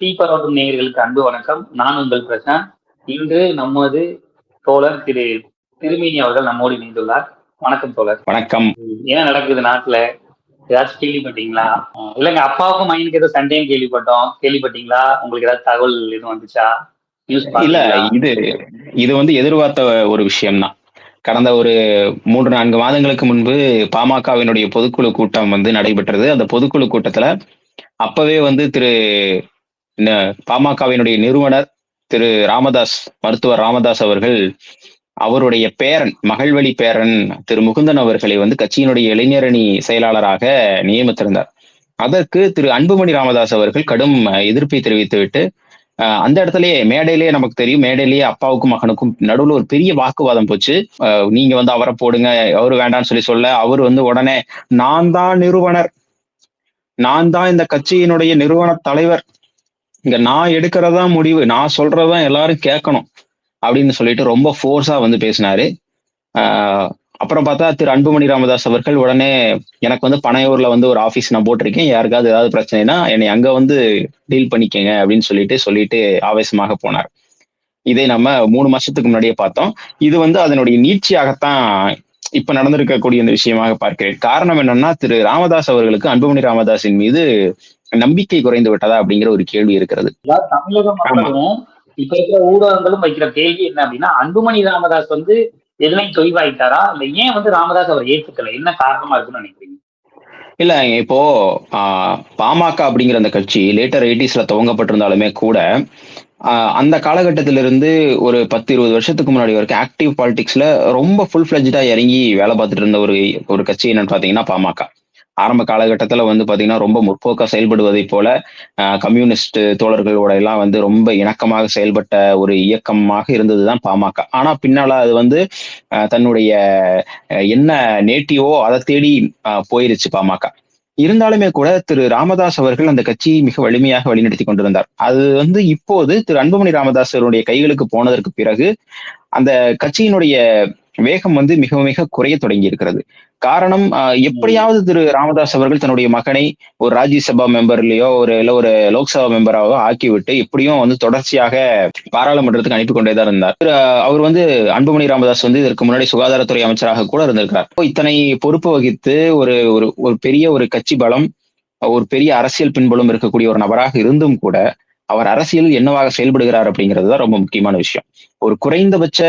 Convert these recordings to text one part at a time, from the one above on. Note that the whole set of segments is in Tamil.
தீபரோட்டும் நேயர்களுக்கு அன்பு வணக்கம். நான் உங்கள் பிரசாந்த். இன்று நமது தோழர் திரு திருமேனி அவர்கள் நம்மோடு இணைந்துள்ளார். வணக்கம் தோழர். வணக்கம். என்ன நடக்குது நாட்டுல? ஏதாச்சும் கேள்விப்பட்டீங்களா? இல்லைங்க அப்பாவுக்கும் மைனுக்கு ஏதோ சண்டையும் கேள்விப்பட்டோம். கேள்விப்பட்டீங்களா? உங்களுக்கு ஏதாவது தகவல் எதுவும் வந்துச்சா? இல்ல இது இது வந்து எதிர்பார்த்த ஒரு விஷயம்தான். கடந்த ஒரு மூன்று நான்கு மாதங்களுக்கு முன்பு பாமகவினுடைய பொதுக்குழு கூட்டம் வந்து நடைபெற்றது. அந்த பொதுக்குழு கூட்டத்துல அப்பவே வந்து திரு பாமகவினுடைய நிறுவனர் திரு ராமதாஸ் மருத்துவர் ராமதாஸ் அவர்கள் அவருடைய பேரன் மகள்வழி பேரன் திரு முகுந்தன் அவர்களை வந்து கட்சியினுடைய இளைஞரணி செயலாளராக நியமித்திருந்தார். அதற்கு திரு அன்புமணி ராமதாஸ் அவர்கள் கடும் எதிர்ப்பை தெரிவித்துவிட்டு அஹ், அந்த இடத்துலயே மேடையிலேயே நமக்கு தெரியும் மேடையிலேயே அப்பாவுக்கும் மகனுக்கும் நடுவுல ஒரு பெரிய வாக்குவாதம் போச்சு. நீங்க வந்து அவரை போடுங்க அவரு வேண்டாம்னு சொல்லி சொல்ல அவர் வந்து உடனே நான் தான் நிறுவனர். நான் தான் இந்த கட்சியினுடைய நிறுவன தலைவர். இங்க நான் எடுக்கிறதா முடிவு நான் சொல்றதா எல்லாரும் கேட்கணும் அப்படின்னு சொல்லிட்டு ரொம்ப ஃபோர்ஸா வந்து பேசினாரு. அப்புறம் பார்த்தா திரு அன்புமணி ராமதாஸ் அவர்கள் உடனே எனக்கு வந்து பனையூர்ல வந்து ஒரு ஆஃபீஸ் நான் போட்டிருக்கேன். யாருக்காவது ஏதாவது பிரச்சனைனா என்னை அங்க வந்து டீல் பண்ணிக்கங்க அப்படின்னு சொல்லிட்டு சொல்லிட்டு ஆவேசமாக போனார். இதை நம்ம மூணு மாசத்துக்கு முன்னாடியே பார்த்தோம். இது வந்து அதனுடைய நீட்சியாகத்தான் இப்ப நடந்திருக்கக்கூடிய இந்த விஷயமாக பார்க்கிறேன். காரணம் என்னன்னா திரு ராமதாஸ் அவர்களுக்கு அன்புமணி ராமதாஸின் மீது நம்பிக்கை குறைந்து விட்டதா அப்படிங்கிற ஒரு கேள்வி இருக்கிறது. தமிழக மக்களும் இப்ப இருக்கிற ஊடகங்களும் வைக்கிற கேள்வி என்ன அப்படின்னா அன்புமணி ராமதாஸ் வந்து எதுலையும் தொய்வாயிட்டாரா? இல்ல ஏன் வந்து ராமதாஸ் அவர் ஏத்துக்கல? என்ன காரணமா இருக்குன்னு நினைக்கிறீங்க? இல்ல இப்போ ஆஹ், பாமக அப்படிங்கிற அந்த கட்சி லேட்டர் எயிட்டிஸ்ல துவங்கப்பட்டிருந்தாலுமே கூட அந்த காலகட்டத்திலிருந்து ஒரு பத்து இருபது வருஷத்துக்கு முன்னாடி வரைக்கும் ஆக்டிவ் பாலிடிக்ஸ்ல ரொம்ப ஃபுல் ஃபிளஜ்டா இறங்கி வேலை பார்த்துட்டு இருந்த ஒரு ஒரு கட்சி என்னன்னு பாத்தீங்கன்னா பாமக. ஆரம்ப காலகட்டத்தில் வந்து பார்த்தீங்கன்னா ரொம்ப முற்போக்காக செயல்படுவதை போல ஆஹ், கம்யூனிஸ்ட் தோழர்களோட எல்லாம் வந்து ரொம்ப இணக்கமாக செயல்பட்ட ஒரு இயக்கமாக இருந்தது தான் பாமக. ஆனால் பின்னால் அது வந்து தன்னுடைய என்ன நேட்டிவோ அதை தேடி போயிருச்சு பாமக. இருந்தாலுமே கூட திரு ராமதாஸ் அவர்கள் அந்த கட்சியை மிக வலிமையாக வழிநடத்தி கொண்டிருந்தார். அது வந்து இப்போது திரு அன்புமணி ராமதாஸ் அவருடைய கைகளுக்கு போனதற்கு பிறகு அந்த கட்சியினுடைய வேகம் வந்து மிக மிக குறைய தொடங்கி இருக்கிறது. காரணம் எப்படியாவது திரு ராமதாஸ் அவர்கள் தன்னுடைய மகனை ஒரு ராஜ்யசபா மெம்பர்லயோ ஒரு இல்ல ஒரு லோக்சபா மெம்பராவோ ஆக்கிவிட்டு எப்படியும் வந்து தொடர்ச்சியாக பாராளுமன்றத்துக்கு அனுப்பி கொண்டே தான் இருந்தார். திரு, அவர் வந்து அன்புமணி ராமதாஸ் வந்து இதற்கு முன்னாடி சுகாதாரத்துறை அமைச்சராக கூட இருந்திருக்கிறார் இத்தனை பொறுப்பு வகித்து ஒரு ஒரு ஒரு பெரிய ஒரு கட்சி பலம் ஒரு பெரிய அரசியல் பின்புலம் இருக்கக்கூடிய ஒரு நபராக இருந்தும் கூட அவர் அரசியல் என்னவாக செயல்படுகிறார் அப்படிங்கிறது தான் ரொம்ப முக்கியமான விஷயம். ஒரு குறைந்தபட்ச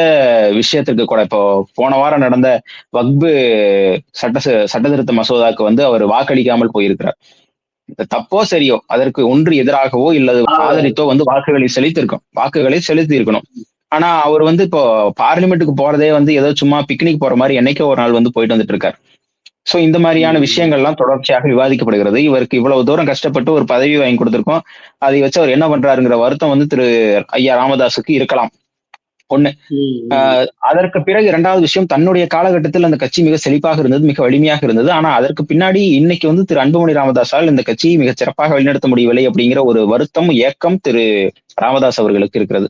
விஷயத்திற்கு கூட இப்போ போன வாரம் நடந்த வக்பு சட்ட சட்ட திருத்த மசோதாக்கு வந்து அவர் வாக்களிக்காமல் போயிருக்கிறார். தப்போ சரியோ அதற்கு ஒன்று எதிராகவோ இல்லது ஆதரித்தோ வந்து வாக்குகளை செலுத்திருக்கும் வாக்குகளை செலுத்தி இருக்கணும் ஆனா அவர் வந்து இப்போ பார்லிமெண்ட்டுக்கு போறதே வந்து ஏதோ சும்மா பிக்னிக் போற மாதிரி என்னைக்கோ ஒரு நாள் வந்து போயிட்டு வந்துட்டு இருக்காரு. சோ இந்த மாதிரியான விஷயங்கள்லாம் தொடர்ச்சியாக விவாதிக்கப்படுகிறது. இவருக்கு இவ்வளவு தூரம் கஷ்டப்பட்டு ஒரு பதவி வாங்கி கொடுத்திருக்கோம். அதை வச்சு அவர் என்ன பண்றாருங்கிற வருத்தம் வந்து திரு ஐயா ராமதாஸுக்கு இருக்கலாம். ஆஹ் அதற்கு பிறகு இரண்டாவது விஷயம் தன்னுடைய காலகட்டத்தில் அந்த கட்சி மிக செழிப்பாக இருந்தது மிக வலிமையாக இருந்தது. ஆனா அதற்கு பின்னாடி இன்னைக்கு வந்து திரு அன்புமணி ராமதாஸால் இந்த கட்சியை மிக சிறப்பாக வழிநடத்த முடியவில்லை அப்படிங்கிற ஒரு வருத்தம் ஏக்கம் திரு ராமதாஸ் அவர்களுக்கு இருக்கிறது.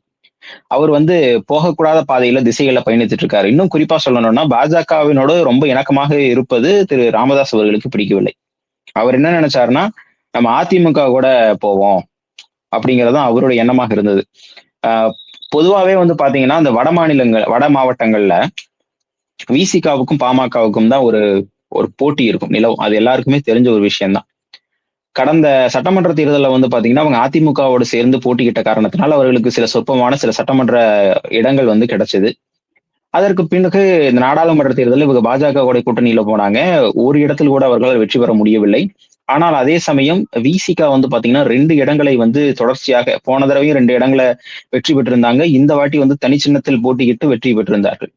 அவர் வந்து போகக்கூடாத பாதையில திசைகளை பயணித்துட்டு இருக்காரு இன்னும் குறிப்பா சொல்லணும்னா பாஜகவினோடு ரொம்ப இணக்கமாக இருப்பது திரு ராமதாஸ் அவர்களுக்கு பிடிக்கவில்லை. அவர் என்ன நினைச்சாருன்னா நம்ம அதிமுக கூட போவோம் அப்படிங்கறதும் அவருடைய எண்ணமாக இருந்தது. ஆஹ் பொதுவாவே வந்து பாத்தீங்கன்னா அந்த வட மாநிலங்கள் வட மாவட்டங்கள்ல விசிகாவுக்கும் பாமகவுக்கும் தான் ஒரு ஒரு போட்டி இருக்கும் நிலவும். அது எல்லாருக்குமே தெரிஞ்ச ஒரு விஷயம்தான். கடந்த சட்டமன்ற தேர்தலில் வந்து பாத்தீங்கன்னா அவங்க அதிமுகவோடு சேர்ந்து போட்டியிட்ட காரணத்தினால அவர்களுக்கு சில சொற்பமான சில சட்டமன்ற இடங்கள் வந்து கிடைச்சது. அதற்கு பின்னுக்கு இந்த நாடாளுமன்ற தேர்தலில் இவங்க பாஜக கூட கூட்டணியில போனாங்க. ஒரு இடத்தில் கூட அவர்களால் வெற்றி பெற முடியவில்லை. ஆனால் அதே சமயம் விசிகா வந்து பாத்தீங்கன்னா ரெண்டு இடங்களை வந்து தொடர்ச்சியாக போன தடவையும் ரெண்டு இடங்களை வெற்றி பெற்றிருந்தாங்க. இந்த வாட்டி வந்து தனிச்சின்னத்தில் போட்டியிட்டு வெற்றி பெற்றிருந்தார்கள்.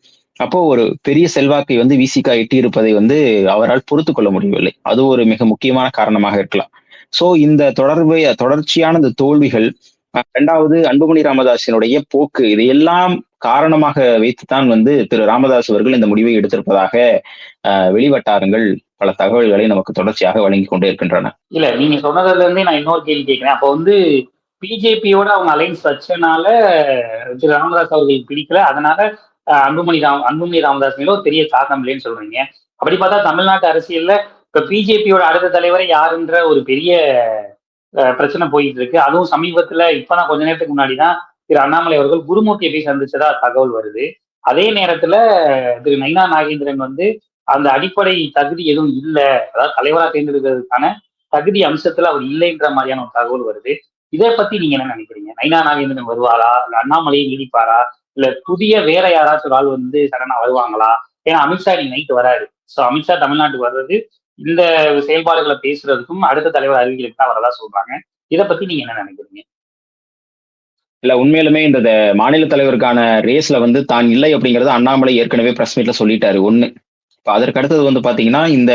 அப்போ ஒரு பெரிய செல்வாக்கை வந்து விசிகா எட்டி இருப்பதை வந்து அவரால் பொறுத்து கொள்ள முடியவில்லை. அது ஒரு மிக முக்கியமான காரணமாக இருக்கலாம். சோ இந்த தொடர்பு தொடர்ச்சியான இந்த தோல்விகள் ரெண்டாவது இரண்டாவது அன்புமணி ராமதாஸினுடைய போக்கு இதையெல்லாம் காரணமாக வைத்துத்தான் வந்து திரு ராமதாஸ் அவர்கள் இந்த முடிவை எடுத்திருப்பதாக வெளிவட்டாரங்கள் பல தகவல்களை நமக்கு தொடர்ச்சியாக வழங்கி கொண்டே இருக்கின்றன. இல்ல நீங்க சொன்னதுல இருந்தே நான் இன்னொரு கேள்வி கேட்கிறேன். அப்ப வந்து பிஜேபியோட அவங்க அலைன்ஸ் வச்சனால திரு ராமதாஸ் அவர்களுக்கு பிடிக்கல. அதனால அன்புமணி ராம் அன்புமணி ராமதாஸ் மேல ஒரு பெரிய தாக்கம் இல்லைன்னு சொல்றீங்க. அப்படி பார்த்தா தமிழ்நாட்டு அரசியல்ல இப்ப பிஜேபியோட அடுத்த தலைவரை யாருன்ற ஒரு பெரிய பிரச்சனை போயிட்டு இருக்கு அதுவும் சமீபத்துல இப்பதான் கொஞ்ச நேரத்துக்கு முன்னாடி தான் திரு அண்ணாமலை அவர்கள் குருமூர்த்தியை போய் சந்திச்சதா தகவல் வருது. அதே நேரத்துல திரு நைனா நாகேந்திரன் வந்து அந்த அடிப்படை தகுதி எதுவும் இல்லை அதாவது தலைவரா தேர்ந்தெடுக்கிறதுக்கான தகுதி அம்சத்துல அவர் இல்லைன்ற மாதிரியான ஒரு தகவல் வருது. இதை பத்தி நீங்க என்ன நினைக்கிறீங்க? நைனா நாகேந்திரன் வருவாரா? இல்ல அண்ணாமலையை நீடிப்பாரா? இல்ல புதிய வேற யாராச்சும் ஒரு ஆள் வந்து சடனா வருவாங்களா? ஏன்னா அமித்ஷா நீ நைட்டு வராரு. ஸோ அமித்ஷா தமிழ்நாட்டுக்கு வர்றது இந்த செயல்பாடுகளை பேசுறதுக்கும் அடுத்த தலைவர் அறிவிகளுக்கு தான் வரதா சொல்றாங்க. இதை பத்தி நீங்க என்ன நினைக்கிறீங்க? இல்ல உண்மையிலுமே இந்த த- மாநில தலைவருக்கான ரேஸ்ல வந்து தான் இல்லை அப்படிங்கறது அண்ணாமலை ஏற்கனவே பிரஸ் மீட்ல சொல்லிட்டாரு. ஒண்ணு. இப்போ அதற்கு அடுத்தது வந்து பாத்தீங்கன்னா இந்த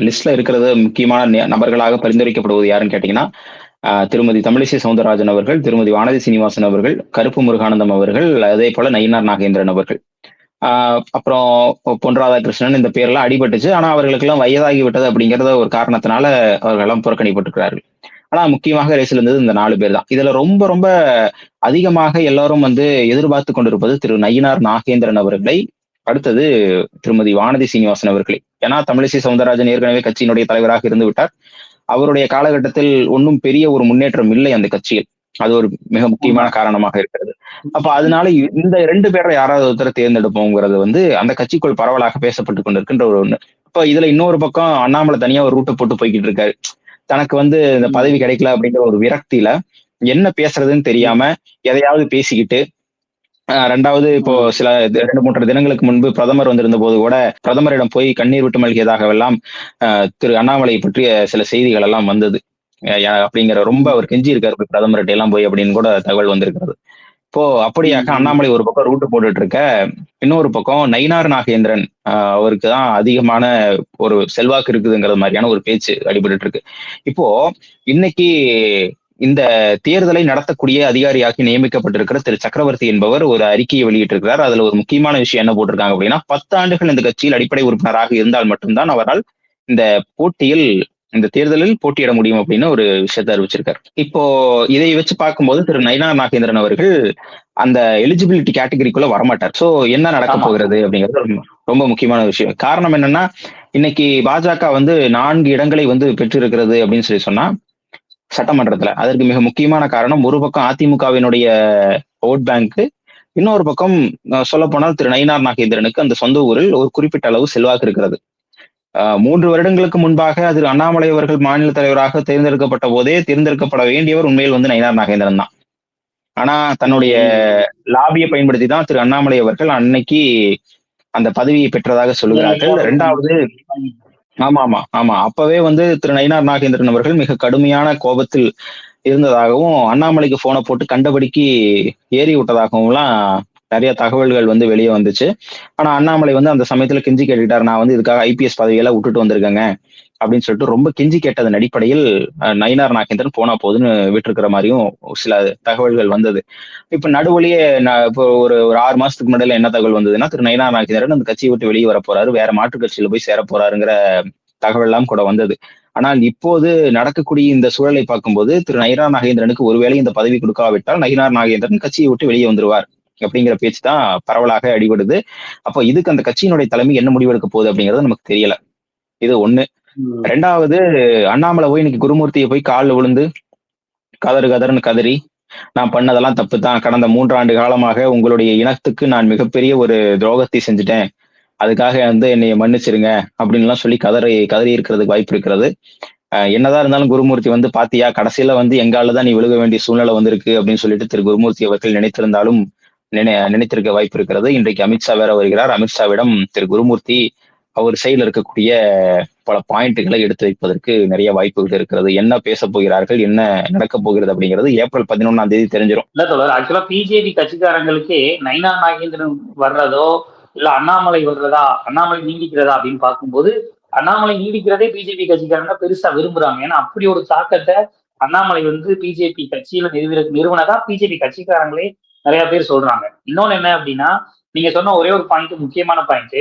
லிஸ்ட்ல இருக்கிறது முக்கியமான நபர்களாக பரிந்துரைக்கப்படுவது யாருன்னு கேட்டீங்கன்னா திருமதி தமிழிசை சவுந்தரராஜன் அவர்கள் திருமதி வானதி சீனிவாசன் அவர்கள் கருப்பு முருகானந்தம் அவர்கள் அதே போல நயினார் நாகேந்திரன் அவர்கள். அப்புறம் பொன் ராதாகிருஷ்ணன் இந்த பேர்லாம் அடிபட்டுச்சு. ஆனா அவர்களுக்கெல்லாம் வயதாகி விட்டது அப்படிங்கறத ஒரு காரணத்தினால அவர்கள் எல்லாம் புறக்கணிப்பட்டிருக்கிறார்கள் ஆனா முக்கியமாக ரேஸ்ல இருந்தது இந்த நாலு பேர் தான். இதுல ரொம்ப ரொம்ப அதிகமாக எல்லாரும் வந்து எதிர்பார்த்து கொண்டிருப்பது திரு நயினார் நாகேந்திரன் அவர்களை. அடுத்தது திருமதி வானதி சீனிவாசன் அவர்களை. ஏன்னா தமிழிசை சவுந்தரராஜன் ஏற்கனவே கட்சியினுடைய தலைவராக இருந்து விட்டார். அவருடைய காலகட்டத்தில் ஒன்றும் பெரிய ஒரு முன்னேற்றம் இல்லை அந்த கட்சியில். அது ஒரு மிக முக்கியமான காரணமாக இருக்கிறது. அப்ப அதனால இந்த ரெண்டு பேரை யாராவது ஒருத்தரை தேர்ந்தெடுப்போங்கிறது வந்து அந்த கட்சிக்குள் பரவலாக பேசப்பட்டு கொண்டிருக்கின்ற ஒரு ஒண்ணு. இப்ப இதுல இன்னொரு பக்கம் அண்ணாமலை தனியா ஒரு ரூட்டை போட்டு போய்கிட்டு இருக்காரு. தனக்கு வந்து இந்த பதவி கிடைக்கல அப்படிங்கிற ஒரு விரக்தியில என்ன பேசுறதுன்னு தெரியாம எதையாவது பேசிக்கிட்டு ரெண்டாவது இப்போ சில ரெண்டு மூன்று தினங்களுக்கு முன்பு பிரதமர் வந்திருந்த போது கூட பிரதமரிடம் போய் கண்ணீர் விட்டு மல்கியதாகவெல்லாம் திரு அண்ணாமலை பற்றிய சில செய்திகள் எல்லாம் வந்தது. அப்படிங்கிற ரொம்ப அவர் கெஞ்சி இருக்காரு பிரதமர்கிட்ட எல்லாம் போய் அப்படின்னு கூட தகவல் வந்திருக்கிறது. இப்போ அப்படியாக ம். அண்ணாமலை ஒரு பக்கம் ரூட்டு போட்டுட்டு இருக்க இன்னொரு பக்கம் நயினார் நாகேந்திரன் அவருக்கு தான் அதிகமான ஒரு செல்வாக்கு இருக்குதுங்கிற மாதிரியான ஒரு பேச்சு அடிபட்டு இருக்கு இப்போ இன்னைக்கு இந்த தேர்தலை நடத்தக்கூடிய அதிகாரியாகி நியமிக்கப்பட்டிருக்கிற திரு. சக்கரவர்த்தி என்பவர் ஒரு அறிக்கையை வெளியிட்டிருக்கிறார். அதுல ஒரு முக்கியமான விஷயம் என்ன போட்டிருக்காங்க அப்படின்னா பத்து ஆண்டுகள் இந்த கட்சியில் அடிப்படை உறுப்பினராக இருந்தால் மட்டும்தான் அவரால் இந்த போட்டியில் இந்த தேர்தலில் போட்டியிட முடியும் அப்படின்னு ஒரு விஷயத்தை அறிவிச்சிருக்காரு. இப்போ இதை வச்சு பார்க்கும்போது திரு நயினா நாகேந்திரன் அவர்கள் அந்த எலிஜிபிலிட்டி கேட்டகரிக்குள்ள வரமாட்டார். சோ என்ன நடக்க. போகிறது அப்படிங்கிறது ரொம்ப- முக்கியமான விஷயம். காரணம் என்னன்னா இன்னைக்கு பாஜக வந்து நான்கு இடங்களை வந்து பெற்றிருக்கிறது அப்படின்னு சொல்லி சொன்னா சட்டமன்றத்துல. அதற்கு மிக முக்கியமான காரணம் ஒரு பக்கம் அதிமுகவினுடைய ஓட் பேங்க் இன்னொரு பக்கம் சொல்ல போனால் திரு நயினார் நாகேந்திரனுக்கு அந்த சொந்த ஊரில் ஒரு குறிப்பிட்ட அளவு செல்வாக்கு இருக்கிறது. மூன்று வருடங்களுக்கு முன்பாக திரு அண்ணாமலை அவர்கள் மாநில தலைவராக தேர்ந்தெடுக்கப்பட்ட போதே தேர்ந்தெடுக்கப்பட வேண்டியவர் உண்மையில் வந்து நயினார் நாகேந்திரன் தான். ஆனா தன்னுடைய லாபியை பயன்படுத்தி தான் திரு அண்ணாமலை அவர்கள் அன்னைக்கு அந்த பதவியை பெற்றதாக சொல்லுகிறார்கள். இரண்டாவது ஆமா ஆமா ஆமா. அப்பவே வந்து திரு நயினார் நாகேந்திரன் அவர்கள் மிக கடுமையான கோபத்தில் இருந்ததாகவும் அண்ணாமலைக்கு போனை போட்டு கண்டபடிக்கு ஏறி விட்டதாகவும்லாம் நிறைய தகவல்கள் வந்து வெளியே வந்துச்சு. ஆனா அண்ணாமலை வந்து அந்த சமயத்துல கெஞ்சி கேட்டுக்கிட்டாரு. நான் வந்து இதுக்காக ஐபிஎஸ் பதவியெல்லாம் விட்டுட்டு வந்திருக்கேங்க. அப்படின்னு சொல்லிட்டு ரொம்ப கெஞ்சி கேட்டதன் அடிப்படையில் நயினார் நாகேந்திரன் போனா போதுன்னு விட்டுருக்கிற மாதிரியும் சில தகவல்கள் வந்தது. இப்ப நடுவுலயே நான் இப்போ ஒரு ஒரு ஆறு மாசத்துக்கு முன்னாடி என்ன தகவல் வந்ததுன்னா திரு நயினார் நாகேந்திரன் அந்த கட்சியை விட்டு வெளியே வர போறாரு. வேற மாற்றுக் கட்சியில போய் சேர போறாருங்கிற தகவல் எல்லாம் கூட வந்தது. ஆனால் இப்போது நடக்கக்கூடிய இந்த சூழலை பார்க்கும்போது திரு நயினார் நாகேந்திரனுக்கு ஒருவேளை இந்த பதவி கொடுக்காவிட்டால் நயினார் நாகேந்திரன் கட்சியை விட்டு வெளியே வந்துருவார். அப்படிங்கிற பேச்சு தான் பரவலாக அடிபடுது. அப்போ இதுக்கு அந்த கட்சியினுடைய தலைமை என்ன முடிவெடுக்க போகுது அப்படிங்கிறது நமக்கு தெரியல. இது ஒண்ணு. ரெண்டாவது அண்ணாமலை போய் இன்னைக்கு குருமூர்த்தியை போய் காலில் விழுந்து கதறு கதறுன்னு கதறி நான் பண்ணதெல்லாம் தப்பு தான். கடந்த மூன்றாண்டு காலமாக உங்களுடைய இனத்துக்கு நான் மிகப்பெரிய ஒரு துரோகத்தை செஞ்சுட்டேன். அதுக்காக வந்து என்னைய மன்னிச்சிருங்க அப்படின்லாம் சொல்லி கதறி கதறி இருக்கிறதுக்கு வாய்ப்பு இருக்கிறது. என்னதான் இருந்தாலும் குருமூர்த்தி வந்து பாத்தியா? கடைசியில வந்து எங்கால தான் நீ விழுக வேண்டிய சூழ்நிலை வந்திருக்கு அப்படின்னு சொல்லிட்டு திரு குருமூர்த்தி அவர்கள் நினைத்திருந்தாலும் நினை நினைத்திருக்க வாய்ப்பு இருக்கிறது. இன்றைக்கு அமித்ஷா வேற வருகிறார். அமித்ஷாவிடம் திரு குருமூர்த்தி அவர் செயல் இருக்கக்கூடிய பல பாயிண்ட்டுகளை எடுத்து வைப்பதற்கு நிறைய வாய்ப்புகள் இருக்கிறது. என்ன பேச போகிறார்கள்? என்ன நடக்க போகிறது அப்படிங்கிறது ஏப்ரல் பதினொன்னாம் தேதி தெரிஞ்சிடும் இல்ல தொடர் ஆக்சுவலா பிஜேபி கட்சிக்காரங்களுக்கே நைனா நாகேந்திரன் வர்றதோ இல்ல அண்ணாமலை வர்றதா அண்ணாமலை நீடிக்கிறதா அப்படின்னு பார்க்கும்போது அண்ணாமலை நீடிக்கிறதே பிஜேபி கட்சிக்காரங்க பெருசா விரும்புறாங்க. ஏன்னா அப்படி ஒரு தாக்கத்தை அண்ணாமலை வந்து பிஜேபி கட்சியில நிறுவ நிறுவனதா பிஜேபி கட்சிக்காரங்களே நிறைய பேர் சொல்றாங்க. இன்னொன்னு என்ன அப்படின்னா நீங்க சொன்ன ஒரே ஒரு பாயிண்ட் முக்கியமான பாயிண்ட்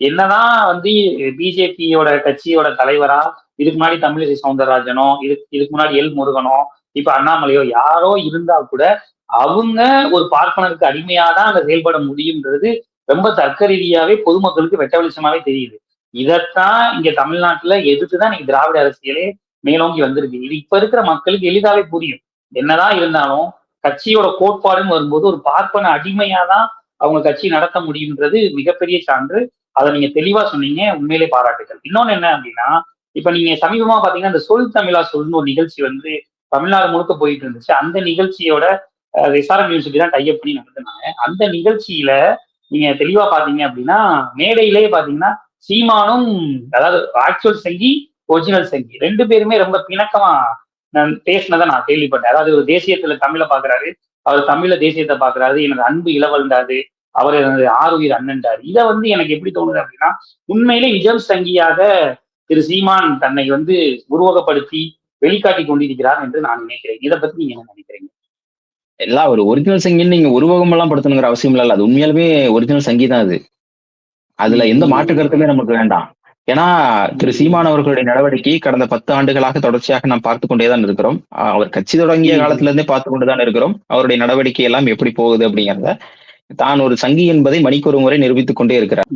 என்னதான் வந்து பிஜேபியோட கட்சியோட தலைவரா இதுக்கு முன்னாடி தமிழிசை சவுந்தரராஜனோ இதுக்கு இதுக்கு முன்னாடி எல் முருகனோ இப்ப அண்ணாமலையோ யாரோ இருந்தா கூட அவங்க ஒரு பார்ப்பனருக்கு அடிமையாதான் அங்க செயல்பட முடியுன்றது ரொம்ப தர்க்க ரீதியாவே பொதுமக்களுக்கு வெட்ட வெளிச்சமாவே தெரியுது. இதைத்தான் இங்க தமிழ்நாட்டுல எதிர்த்துதான் நீங்க திராவிட அரசியலே மேலோங்கி வந்திருக்கு. இது இப்ப இருக்கிற மக்களுக்கு எளிதாவே புரியும். என்னதான் இருந்தாலும் கட்சியோட கோட்பாடுன்னு வரும்போது ஒரு பார்ப்பன அடிமையா தான் அவங்க கட்சி நடத்த முடியுன்றது மிகப்பெரிய சான்று. அதை நீங்க தெளிவா சொன்னீங்க உண்மையிலே பாராட்டுகள். இன்னொன்னு என்ன அப்படின்னா இப்ப நீங்க சமீபமா பாத்தீங்கன்னா இந்த சொல் தமிழா சொல்னு ஒரு நிகழ்ச்சி வந்து தமிழ்நாடு முழுக்க போயிட்டு இருந்துச்சு. அந்த நிகழ்ச்சியோட எஸ்ஆர்எம் யூனிவர்சிட்டி தான் டைப் பண்ணி நடத்தினாங்க. அந்த நிகழ்ச்சியில நீங்க தெளிவா பாத்தீங்க அப்படின்னா மேடையிலேயே பாத்தீங்கன்னா சீமானும் அதாவது ஆக்சுவல் சங்கி ஒரிஜினல் சங்கி ரெண்டு பேருமே ரொம்ப பிணக்கமா நான் பேசினதை நான் கேள்விப்பட்டேன். அதாவது ஒரு தேசியத்துல தமிழை பாக்குறாரு அவர் தமிழ்ல தேசியத்தை பாக்குறாரு எனது அன்பு இளவல்டாது அவர் எனது ஆறுயிர் அண்ணன்டாரு. இதை வந்து எனக்கு எப்படி தோணுது அப்படின்னா உண்மையிலே நிஜம் சங்கியாக திரு சீமான் தன்னை வந்து உருவகப்படுத்தி வெளிக்காட்டி கொண்டிருக்கிறார் என்று நான் நினைக்கிறேன். இதை பத்தி நீங்க என்ன நினைக்கிறீங்க? எல்லாம் ஒரு ஒரிஜினல் சங்கின்னு நீங்க உருவகம் எல்லாம் படுத்தணுங்கிற அவசியம் இல்ல. அது உண்மையாலுமே ஒரிஜினல் சங்கி தான் அது. அதுல எந்த மாற்று கருத்துமே நமக்கு வேண்டாம். ஏன்னா திரு சீமான் அவர்களுடைய நடவடிக்கை கடந்த பத்து ஆண்டுகளாக தொடர்ச்சியாக நாம் பார்த்து கொண்டேதான் இருக்கிறோம். அவர் கட்சி தொடங்கிய காலத்துல இருந்தே பார்த்து கொண்டுதான் இருக்கிறோம். அவருடைய நடவடிக்கை எல்லாம் எப்படி போகுது அப்படிங்கிறத. தான் ஒரு சங்கி என்பதை மணிக்கு ஒரு முறை நிரூபித்துக் கொண்டே இருக்கிறார்.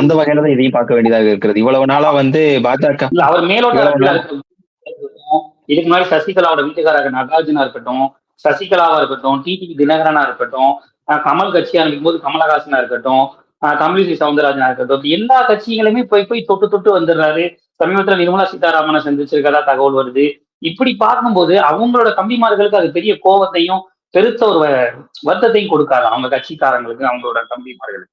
அந்த வகையில தான் இதையும் பார்க்க வேண்டியதாக இருக்கிறது. இவ்வளவு நாளா வந்து பாஜக அவர் இருக்கட்டும். இதுக்கு முன்னாடி சசிகலாவோட வீட்டுக்காரர் நடராஜனா இருக்கட்டும் சசிகலாவா இருக்கட்டும் டிடிவி தினகரனா இருக்கட்டும் கமல் கட்சி ஆரம்பிக்கும் போது கமலஹாசனா இருக்கட்டும் தமிழிசை சவுந்தரராஜனா இருக்கட்டும் எல்லா கட்சிகளுமே போய் போய் தொட்டு தொட்டு வந்துடுறாரு. சமீபத்துல நிர்மலா சீதாராமனை சந்திச்சிருக்கதா தகவல் வருது. இப்படி பார்க்கும்போது அவங்களோட தம்பிமார்களுக்கு அது பெரிய கோபத்தையும் பெருத்த ஒரு வ- வருத்தத்தையும் கொடுக்காது. அவங்க கட்சிக்காரங்களுக்கு அவங்களோட தம்பிமார்களுக்கு.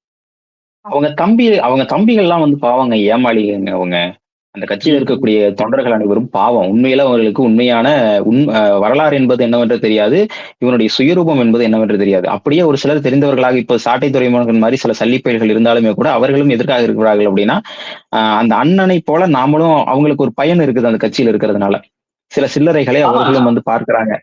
அவங்க தம்பி அவங்க தம்பிகள்லாம் வந்து பாவங்க ஏமாளிங்க அவங்க. அந்த கட்சியில் இருக்கக்கூடிய தொண்டர்கள் அனைவரும் பாவம். உண்மையில அவர்களுக்கு உண்மையான உண் வரலாறு என்பது என்னவென்று தெரியாது. இவனுடைய சுயரூபம் என்பது என்னவென்று தெரியாது. அப்படியே ஒரு சிலர் தெரிந்தவர்களாக இப்போ சாட்டை துறைமுகன் மாதிரி சில சல்லிப்பயல்கள் இருந்தாலுமே கூட அவர்களும் எதற்காக இருக்கிறார்கள் அப்படின்னா அந்த அண்ணனை போல நாமளும் அவங்களுக்கு ஒரு பயன் இருக்குது அந்த கட்சியில் இருக்கிறதுனால. சில சில்லறைகளை. அவர்களும் வந்து பார்க்கிறாங்க.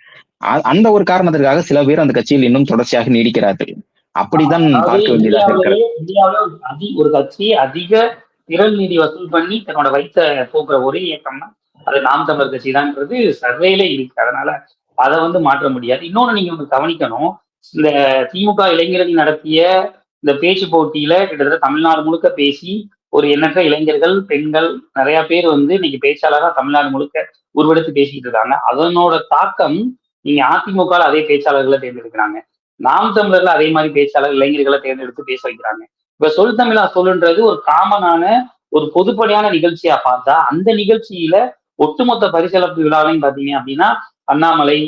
அந்த ஒரு காரணத்திற்காக சில பேர் அந்த கட்சியில் இன்னும் தொடர்ச்சியாக நீடிக்கிறார்கள். அப்படிதான் பார்க்க வேண்டியதாக இருக்கிறது. ஒரு கட்சி அதிக திரள் நிதி வசூல் பண்ணி தன்னோட வைத்த போக்குற ஒரே இயக்கம்னா அது நாம் தமிழர் கட்சி தான்ன்றது சர்வேல இருக்கு. அதனால அதை வந்து மாற்ற முடியாது. இன்னொன்னு நீங்க வந்து கவனிக்கணும். இந்த திமுக இளைஞர்கள் நடத்திய இந்த பேச்சு போட்டியில கிட்டத்தட்ட தமிழ்நாடு முழுக்க பேசி ஒரு எண்ணற்ற இளைஞர்கள் பெண்கள் நிறைய பேர் வந்து இன்னைக்கு பேச்சாளராக தமிழ்நாடு முழுக்க உருவெடுத்து பேசிக்கிட்டு இருக்காங்க. அதனோட தாக்கம் நீங்க அதிமுக அதே பேச்சாளர்களை தேர்ந்தெடுக்கிறாங்க. நாம் தமிழர்ல அதே மாதிரி பேச்சாளர் இளைஞர்களை தேர்ந்தெடுத்து பேச வைக்கிறாங்க. இப்ப சொல் தமிழா சொல்லுன்றது ஒரு காமனான ஒரு பொதுப்படியான நிகழ்ச்சியா பார்த்தா அந்த நிகழ்ச்சியில ஒட்டுமொத்த பரிசளிப்பு விழாவையும் பாத்தீங்க அப்படின்னா அண்ணாமலை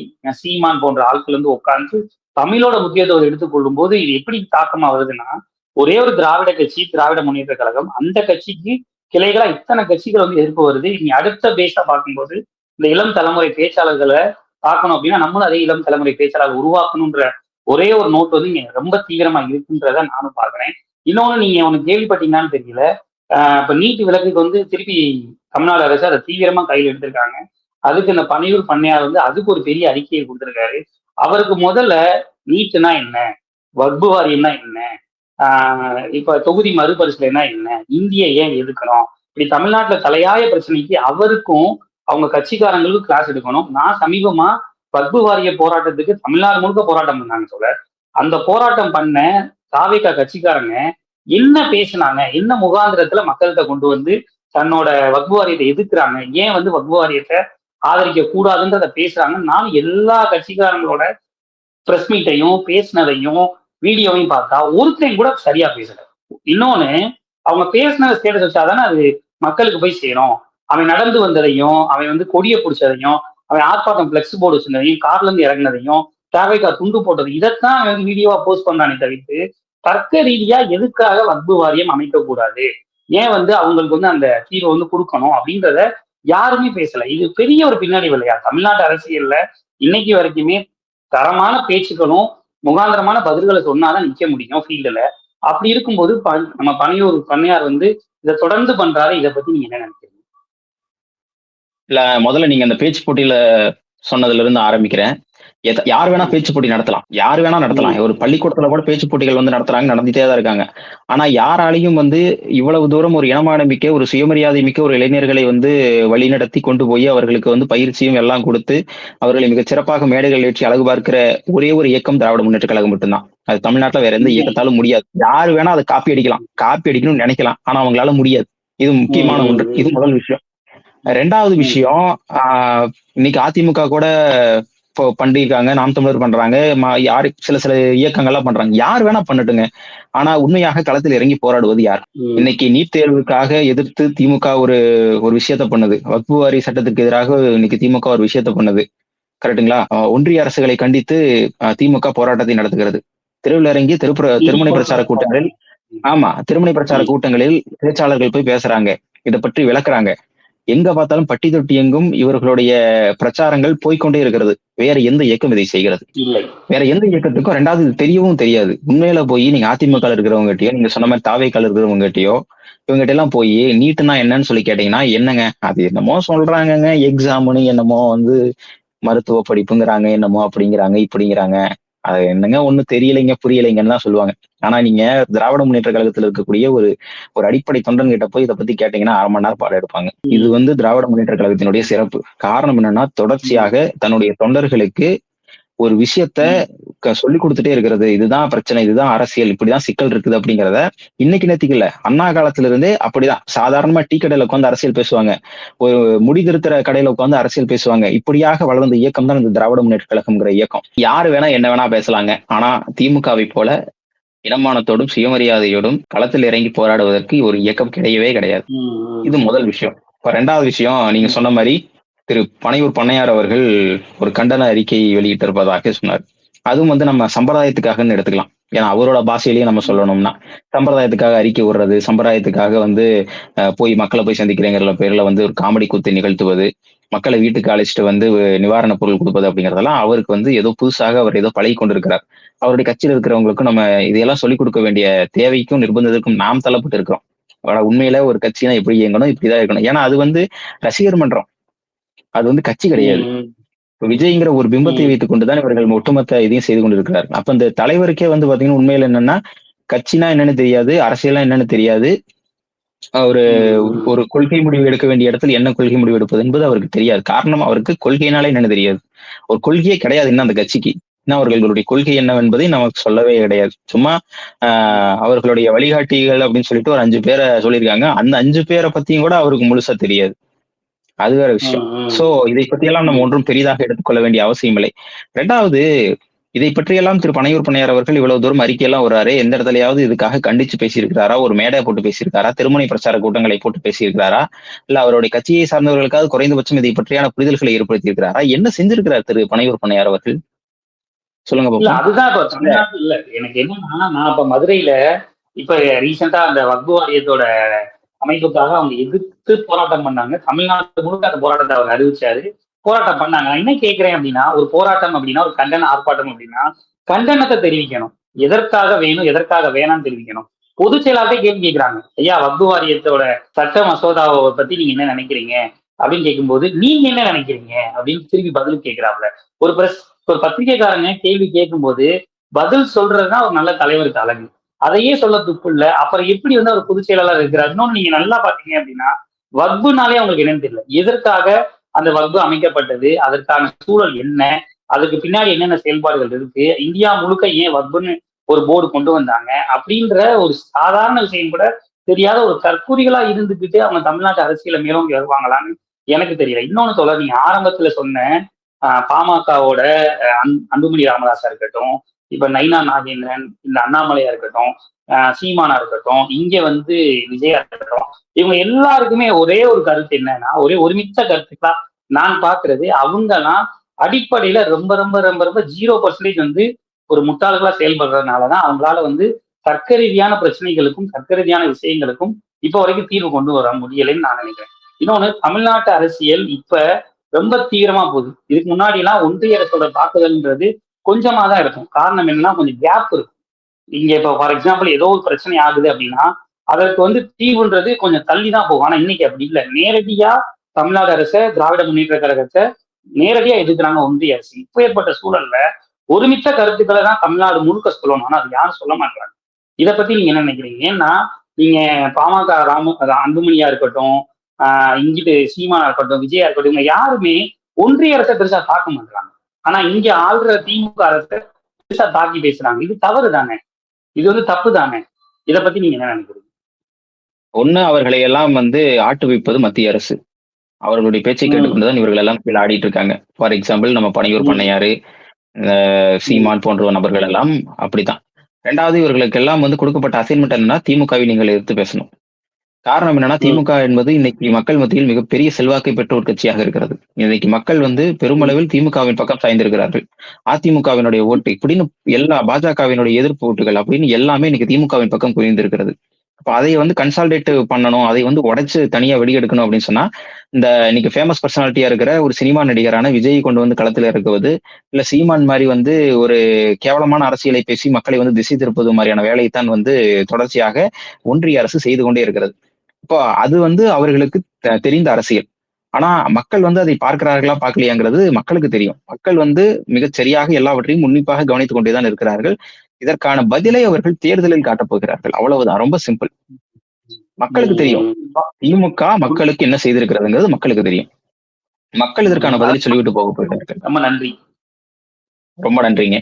சீமான் போன்ற ஆட்கள் வந்து உட்கார்ந்து தமிழோட முக்கியத்துவம் எடுத்துக்கொள்ளும் போது இது எப்படி தாக்கமா வருதுன்னா ஒரே ஒரு திராவிட கட்சி திராவிட முன்னேற்ற கழகம் அந்த கட்சிக்கு கிளைகளா இத்தனை கட்சிகள் வந்து எதிர்ப்பு வருது. இனி அடுத்த பேஸா பார்க்கும்போது இந்த இளம் தலைமுறை பேச்சாளர்களை பார்க்கணும் அப்படின்னா நம்மளும் அதே இளம் தலைமுறை பேச்சாளர்கள் உருவாக்கணுன்ற ஒரே ஒரு நோட் வந்து இங்க ரொம்ப தீவிரமா இருக்குன்றத நானும் பாக்குறேன் இன்னொன்னு நீங்க உனக்கு கேள்விப்பட்டீங்கன்னான்னு தெரியல. இப்போ இப்ப நீட் விலக்குக்கு வந்து திருப்பி தமிழ்நாடு அரசு அதை தீவிரமா கையில் எடுத்திருக்காங்க. அதுக்கு இந்த பனையூர் பண்ணையார் வந்து அதுக்கு ஒரு பெரிய அறிக்கையை கொடுத்திருக்காரு. அவருக்கு முதல்ல நீட்டுனா என்ன? வக்பு வாரியம்னா என்ன? ஆஹ் இப்ப தொகுதி மறுபரிசீலனா என்ன? இந்திய ஏன் எதுக்கணும் இப்படி தமிழ்நாட்டுல தலையாய பிரச்சனைக்கு அவருக்கும் அவங்க கட்சிக்காரங்களுக்கும் கிளாஸ் எடுக்கணும். நான் சமீபமா வக்பு வாரிய போராட்டத்துக்கு தமிழ்நாடு முழுக்க போராட்டம் பண்ணாங்க சொல்ல அந்த போராட்டம் பண்ண தாவேக்கா கட்சிக்காரங்க என்ன பேசுனாங்க என்ன முகாந்திரத்துல மக்கள்கிட்ட கொண்டு வந்து தன்னோட வக்புவாரியத்தை எதிர்க்கிறாங்க ஏன் வந்து வக்புவாரியத்தை ஆதரிக்க கூடாதுன்றத பேசுறாங்க. நான் எல்லா கட்சிக்காரங்களோட பிரஸ் மீட்டையும் பேசினதையும் வீடியோவையும் பார்த்தா ஒருத்தரையும் கூட சரியா பேசல. இன்னொன்னு அவங்க பேசின ஸ்டேட்டஸ் வச்சாதானே அது மக்களுக்கு போய் சேரும். அவன் நடந்து வந்ததையும் அவன் வந்து கொடியை பிடிச்சதையும் அவன் ஆர்ப்பாட்டம் பிளெக்ஸ் போர்டு வச்சிருந்ததையும் கார்ல இருந்து இறங்கினதையும் தேவைக்கா துண்டு போட்டது. இதைத்தான் வந்து வீடியோவா போஸ்ட் பண்ணானே தவிர்த்து தர்க்க ரீதியா எதுக்காக வக்பு வாரியம் அமைக்கக்கூடாது? ஏன் வந்து அவங்களுக்கு வந்து அந்த தீர்வை வந்து கொடுக்கணும் அப்படின்றத யாருமே பேசல. இது பெரிய ஒரு பின்னாடி இல்லையா தமிழ்நாட்டு அரசியல்ல இன்னைக்கு வரைக்குமே தரமான பேச்சுக்களும் முகாந்திரமான பதில்களை சொன்னாதான் நிக்க முடியும் ஃபீல்டுல அப்படி இருக்கும்போது நம்ம பனையூர் பண்ணையார் வந்து இதை தொடர்ந்து பண்றாரு இதை பத்தி நீங்க என்ன நினைக்கிறீங்க? இல்ல முதல்ல நீங்க அந்த பேச்சு போட்டியில சொன்னதுல இருந்து ஆரம்பிக்கிறேன். யார் வேணா பேச்சு போட்டி நடத்தலாம். யார் வேணா நடத்தலாம். ஒரு பள்ளிக்கூடத்துல கூட பேச்சு போட்டிகள் வந்து நடத்துறாங்க நடந்துட்டே தான் இருக்காங்க. ஆனா யாராலையும் வந்து இவ்வளவு தூரம் ஒரு இனமான மிக்க ஒரு சுயமரியாதை மிக்க ஒரு இளைஞர்களை வந்து வழிநடத்தி கொண்டு போய் அவர்களுக்கு வந்து பயிற்சியும் எல்லாம் கொடுத்து அவர்களை மிக சிறப்பாக மேடைகள் ஏற்றி அழகு பார்க்கிற ஒரே ஒரு இயக்கம் திராவிட முன்னேற்ற கழகம் மட்டும்தான். அது தமிழ்நாட்டுல வேற எந்த இயக்கத்தாலும் முடியாது. யார் வேணா அதை காப்பி அடிக்கலாம். காப்பி அடிக்கணும்னு நினைக்கலாம். ஆனா அவங்களால முடியாது. இது முக்கியமான ஒன்று. இது முதல் விஷயம். ரெண்டாவது. விஷயம் ஆஹ் இன்னைக்கு அதிமுக கூட இப்போ பண்ணிருக்காங்க நாம் தமிழர் பண்றாங்க யாரு சில சில இயக்கங்கள்லாம் பண்றாங்க. யார் வேணா பண்ணட்டுங்க. ஆனா உண்மையாக களத்தில் இறங்கி போராடுவது யார். இன்னைக்கு நீட் தேர்வுக்காக எதிர்த்து திமுக ஒரு ஒரு விஷயத்த பண்ணுது. வக்பு வாரி சட்டத்துக்கு எதிராக இன்னைக்கு திமுக ஒரு விஷயத்த பண்ணுது. கரெக்ட்டுங்களா? அஹ் ஒன்றிய அரசுகளை கண்டித்து திமுக போராட்டத்தை நடத்துகிறது. தெருவில் இறங்கி திருப்புற திருமணி பிரச்சார கூட்டங்களில் ஆமா திருமணி பிரச்சார. கூட்டங்களில் பேச்சாளர்கள் போய் பேசுறாங்க. இதை பற்றி விளக்குறாங்க. எங்க பார்த்தாலும் பட்டி தொட்டி எங்கும் இவர்களுடைய பிரச்சாரங்கள் போய்க்கொண்டே இருக்கிறது. வேற எந்த இயக்கம் இதை செய்கிறது? வேற எந்த இயக்கத்துக்கும் ரெண்டாவது தெரியவும் தெரியாது. உண்மையில போய் நீங்க அதிமுக இருக்கிறவங்ககிட்டயோ நீங்க சொன்ன மாதிரி தாவேக்கால இருக்கிறவங்ககிட்டயோ இவங்ககிட்ட எல்லாம் போய் நீட்டுனா என்னன்னு சொல்லி கேட்டீங்கன்னா என்னங்க? அது என்னமோ சொல்றாங்கங்க. எக்ஸாம்னு என்னமோ வந்து மருத்துவ படிப்புங்கிறாங்க என்னமோ அப்படிங்கிறாங்க இப்படிங்கிறாங்க. அது என்னங்க ஒண்ணும் தெரியலைங்க புரியலைங்கன்னு தான் சொல்லுவாங்க. ஆனா நீங்க திராவிட முன்னேற்ற கழகத்துல இருக்கக்கூடிய ஒரு ஒரு அடிப்படை தொண்டன் கிட்ட போய் இதை பத்தி கேட்டீங்கன்னா அரை மணி நேரம் பாடம் எடுப்பாங்க இது வந்து திராவிட முன்னேற்ற கழகத்தினுடைய சிறப்பு. காரணம் என்னன்னா தொடர்ச்சியாக தன்னுடைய தொண்டர்களுக்கு ஒரு விஷயத்த சொல்லி கொடுத்துட்டே இருக்கிறது. இதுதான் பிரச்சனை இதுதான் அரசியல் இப்படிதான் சிக்கல் இருக்குது அப்படிங்கிறத இன்னைக்கு நேத்திக்கு இல்ல. அண்ணா காலத்துல இருந்தே அப்படிதான். சாதாரணமா டீ கடையில உட்காந்து அரசியல் பேசுவாங்க. ஒரு முடி திருத்துற கடையில உட்காந்து அரசியல் பேசுவாங்க. இப்படியாக வளர்ந்த இயக்கம் தான் இந்த திராவிட முன்னேற்ற கழகம்ங்கிற இயக்கம். யாரு வேணா என்ன வேணா பேசலாங்க. ஆனா திமுகவை போல இனமானத்தோடும் சுயமரியாதையோடும் களத்தில் இறங்கி போராடுவதற்கு ஒரு இயக்கம் கிடையவே கிடையாது. இது முதல் விஷயம். இப்ப ரெண்டாவது விஷயம் நீங்க சொன்ன மாதிரி திரு. பனையூர் பண்ணையார் அவர்கள் ஒரு கண்டன அறிக்கை வெளியிட்டிருப்பதாக சொன்னார். அதுவும் வந்து நம்ம சம்பிரதாயத்துக்காகன்னு எடுத்துக்கலாம். ஏன்னா அவரோட பாஷையிலேயே நம்ம சொல்லணும்னா சம்பிரதாயத்துக்காக அறிக்கை விடுறது சம்பிரதாயத்துக்காக வந்து போய் மக்களை போய் சந்திக்கிறேங்கிற பேர்ல வந்து ஒரு காமெடி கூத்து நிகழ்த்துவது மக்களை வீட்டுக்கு அழைச்சிட்டு வந்து நிவாரணப் பொருள் கொடுப்பது அப்படிங்கறதெல்லாம் அவருக்கு வந்து ஏதோ புதுசாக அவர் ஏதோ பழகி கொண்டிருக்கிறார். அவருடைய கட்சியில் இருக்கிறவங்களுக்கும் நம்ம இதையெல்லாம் சொல்லிக் கொடுக்க வேண்டிய தேவைக்கும் நிர்பந்தத்துக்கும் நாம் தள்ளப்பட்டு இருக்கிறோம். ஆனா உண்மையில ஒரு கட்சினா எப்படி இயங்கணும் இப்படிதான் இருக்கணும். ஏன்னா அது வந்து ரசிகர் மன்றம். அது வந்து கட்சி கிடையாது. விஜய்ங்கிற ஒரு பிம்பத்தை. வைத்துக் கொண்டுதான் இவர்கள் ஒட்டுமொத்த இதையும் செய்து கொண்டிருக்கிறார். அப்ப இந்த தலைவருக்கே வந்து பாத்தீங்கன்னா உண்மையில என்னன்னா கட்சினா என்னன்னு தெரியாது அரசியலா என்னன்னு தெரியாது. ஒரு. ஒரு கொள்கை முடிவு எடுக்க வேண்டிய இடத்துல என்ன கொள்கை முடிவு எடுப்பது என்பது அவருக்கு தெரியாது. காரணம் அவருக்கு கொள்கையினாலே என்னன்னு தெரியாது. ஒரு கொள்கையே கிடையாது இன்னும் அந்த கட்சிக்கு. இன்னும் அவர்களுடைய கொள்கை என்னவென்பதை நமக்கு சொல்லவே கிடையாது. சும்மா ஆஹ் அவர்களுடைய வழிகாட்டிகள் அப்படின்னு சொல்லிட்டு ஒரு அஞ்சு பேரை சொல்லியிருக்காங்க. அந்த அஞ்சு பேரை பத்தியும் கூட அவருக்கு முழுசா தெரியாது. அது வேற விஷயம். சோ இதை பற்றியெல்லாம் நம்ம ஒன்றும் பெரிதாக எடுத்துக்கொள்ள வேண்டிய அவசியம் இல்லை. ரெண்டாவது இதை பற்றியெல்லாம் திரு பனையூர் பண்ணையார் அவர்கள் இவ்வளவு தூரம் அறிக்கையெல்லாம் வர்றாரு எந்த இடத்துலயாவது இதுக்காக கண்டிச்சு பேசியிருக்கிறாரா? ஒரு மேடை போட்டு பேசியிருக்காரா திருமணி பிரச்சார கூட்டங்களை போட்டு பேசியிருக்கிறாரா? இல்ல அவருடைய கட்சியை சார்ந்தவர்களுக்காவது குறைந்தபட்சம் இதை பற்றியான புரிதல்களை ஏற்படுத்தி இருக்கிறாரா என்ன செஞ்சிருக்கிறார் திரு பனையூர் பண்ணையார் அவர்கள்? சொல்லுங்க அதுதான் இப்ப எனக்கு என்னன்னா நான் இப்ப மதுரையில இப்ப ரீசெண்டா அந்த வக்பு வாரியத்தோட அமைப்புக்காக அவங்க எதிர்த்து போராட்டம் பண்ணாங்க. தமிழ்நாட்டு முழுக்க அந்த போராட்டத்தை அவர் அறிவிச்சாரு. போராட்டம் பண்ணாங்க. நான் என்ன கேட்கிறேன் அப்படின்னா ஒரு போராட்டம் அப்படின்னா ஒரு கண்டன ஆர்ப்பாட்டம் அப்படின்னா கண்டனத்தை தெரிவிக்கணும். எதற்காக வேணும் எதற்காக வேணாம்னு தெரிவிக்கணும். பொதுச் செயலாளர்கிட்ட கேள்வி கேட்கிறாங்க. ஐயா வக்பு வாரியத்தோட சட்ட மசோதாவை பத்தி நீங்க என்ன நினைக்கிறீங்க? அப்படின்னு கேட்கும்போது நீங்க என்ன நினைக்கிறீங்க? அப்படின்னு திருப்பி பதில் கேட்கிறாப்ல ஒரு பிரஸ் ஒரு பத்திரிகைக்காரங்க கேள்வி கேட்கும்போது பதில் சொல்றதுதான் ஒரு நல்ல தலைவருக்கு அழகு. அதையே சொல்ல துப்பு அப்புறம் எப்படி வந்து அவர் பொதுச் செயலாளர் இருக்கிறார்? இன்னொன்னு நீங்க நல்லா பாத்தீங்க அப்படின்னா வக்புனாலே அவங்களுக்கு என்னன்னு தெரியல. எதற்காக அந்த வக்பு அமைக்கப்பட்டது? அதற்கான சூழல் என்ன? அதுக்கு பின்னாடி என்னென்ன செயல்பாடுகள் இருக்கு? இந்தியா முழுக்க ஏன் வக்புன்னு ஒரு போர்டு கொண்டு வந்தாங்க? அப்படின்ற ஒரு சாதாரண விஷயம் கூட தெரியாத ஒரு தற்கூரிகளா இருந்துகிட்டு அவங்க தமிழ்நாட்டு அரசியல மேலோங்கி வருவாங்களான்னு எனக்கு தெரியல. இன்னொன்னு சொல்ல நீங்க ஆரம்பத்துல சொன்ன ஆஹ் பாமகவோட அஹ் அன்- அன்புமணி ராமதாசா இருக்கட்டும் இப்ப நைனா நாகேந்திரன் இந்த அண்ணாமலையா இருக்கட்டும் ஆஹ் சீமானா இருக்கட்டும் இங்க வந்து விஜயா இருக்கட்டும் இவங்க எல்லாருக்குமே ஒரே ஒரு கருத்து என்னன்னா ஒரே ஒருமித்த கருத்துக்களா நான் பாக்குறது அவங்கலாம் அடிப்படையில ரொம்ப ரொம்ப ரொம்ப ரொம்ப ஜீரோ பர்சன்டேஜ் வந்து ஒரு முட்டாள்களா செயல்படுறதுனாலதான் அவங்களால வந்து தர்க்க ரீதியான பிரச்சனைகளுக்கும் தர்க்க ரீதியான விஷயங்களுக்கும் இப்ப வரைக்கும் தீர்வு கொண்டு வர முடியலைன்னு நான் நினைக்கிறேன். இன்னொன்னு தமிழ்நாட்டு அரசியல் இப்ப ரொம்ப தீவிரமா போகுது. இதுக்கு முன்னாடி எல்லாம் ஒன்றிய அரசோட தாக்குதல்ன்றது கொஞ்சமாக தான் இருக்கும். காரணம் என்னன்னா கொஞ்சம் கேப் இருக்கும். இங்க இப்போ ஃபார் எக்ஸாம்பிள் ஏதோ ஒரு பிரச்சனை ஆகுது அப்படின்னா அதற்கு வந்து தீவுன்றது கொஞ்சம் தள்ளி தான் போகும். ஆனா இன்னைக்கு அப்படி இல்லை. நேரடியா தமிழ்நாடு அரசை திராவிட முன்னேற்ற கழகத்தை நேரடியா எதிர்க்கிறாங்க ஒன்றிய அரசு. இப்போ ஏற்பட்ட சூழல்ல ஒருமித்த கருத்துக்களை தான் தமிழ்நாடு முழுக்க சொல்லணும். ஆனா அது யாரும் சொல்ல மாட்டாங்க இதை பத்தி நீங்க என்ன நினைக்கிறீங்க? ஏன்னா நீங்க பாமக ராம அன்புமணியா இருக்கட்டும் ஆஹ் இங்கிட்டு சீமானா இருக்கட்டும் விஜயா இருக்கட்டும் இவங்க யாருமே ஒன்றிய அரசை பெருசா தாக்க மாட்டாங்க ஆனா இங்க ஆள்ற திமுக அரசை பெருசா தாக்கி பேசுறாங்க. இது தவறு தானே இது வந்து தப்பு தானே இதை பத்தி நீங்க என்ன நினைக்கிறீங்க? ஒண்ணு அவர்களை எல்லாம் வந்து ஆட்டுவிப்பது மத்திய அரசு. அவர்களுடைய பேச்சை. கேட்டுக்கொண்டுதான் இவர்கள் எல்லாம் கீழே ஆடிட்டு இருக்காங்க. ஃபார் எக்ஸாம்பிள் நம்ம பனையூர் அஹ் சீமான் போன்ற நபர்கள் எல்லாம் அப்படித்தான். ரெண்டாவது இவர்களுக்கு எல்லாம் வந்து கொடுக்கப்பட்ட அசைன்மெண்ட் என்னன்னா திமுகவை நீங்கள் எதிர்த்து பேசணும். காரணம் என்னன்னா. திமுக என்பது இன்னைக்கு மக்கள் மத்தியில் மிகப்பெரிய செல்வாக்கை பெற்ற ஒரு கட்சியாக இருக்கிறது. இன்னைக்கு மக்கள் வந்து பெருமளவில் திமுகவின் பக்கம் சாய்ந்திருக்கிறார்கள். அதிமுகவினுடைய ஓட்டு இப்படின்னு எல்லா பாஜகவினுடைய எதிர்ப்பு ஓட்டுகள் அப்படின்னு எல்லாமே இன்னைக்கு திமுகவின் பக்கம் குவிந்திருக்கிறது. அப்ப அதை வந்து கன்சால்டேட் பண்ணணும் அதை வந்து உடைச்சு தனியா வெளியெடுக்கணும் அப்படின்னு சொன்னா இந்த இன்னைக்கு ஃபேமஸ் பர்சனாலிட்டியா இருக்கிற ஒரு சினிமா நடிகரான விஜய் கொண்டு வந்து களத்துல இருக்குவது இல்ல சீமான் மாதிரி வந்து ஒரு கேவலமான அரசியலை பேசி மக்களை வந்து திசை திருப்பது மாதிரியான வேலையைத்தான் வந்து தொடர்ச்சியாக ஒன்றிய அரசு செய்து கொண்டே இருக்கிறது. இப்போ அது வந்து அவர்களுக்கு தெரிந்த அரசியல். ஆனா மக்கள் வந்து அதை பார்க்கிறார்களா பார்க்கலையாங்கிறது மக்களுக்கு தெரியும். மக்கள் வந்து மிகச் சரியாக எல்லாவற்றையும் உன்னிப்பாக கவனித்துக் கொண்டேதான் இருக்கிறார்கள். இதற்கான பதிலை அவர்கள் தேர்தலில் காட்டப் போகிறார்கள். அவ்வளவுதான். ரொம்ப சிம்பிள். மக்களுக்கு தெரியும். திமுக மக்களுக்கு என்ன செய்திருக்கிறதுங்கிறது மக்களுக்கு தெரியும். மக்கள் இதற்கான பதிலை சொல்லிவிட்டு போக போகிறார்கள். ரொம்ப நன்றி. ரொம்ப நன்றிங்க.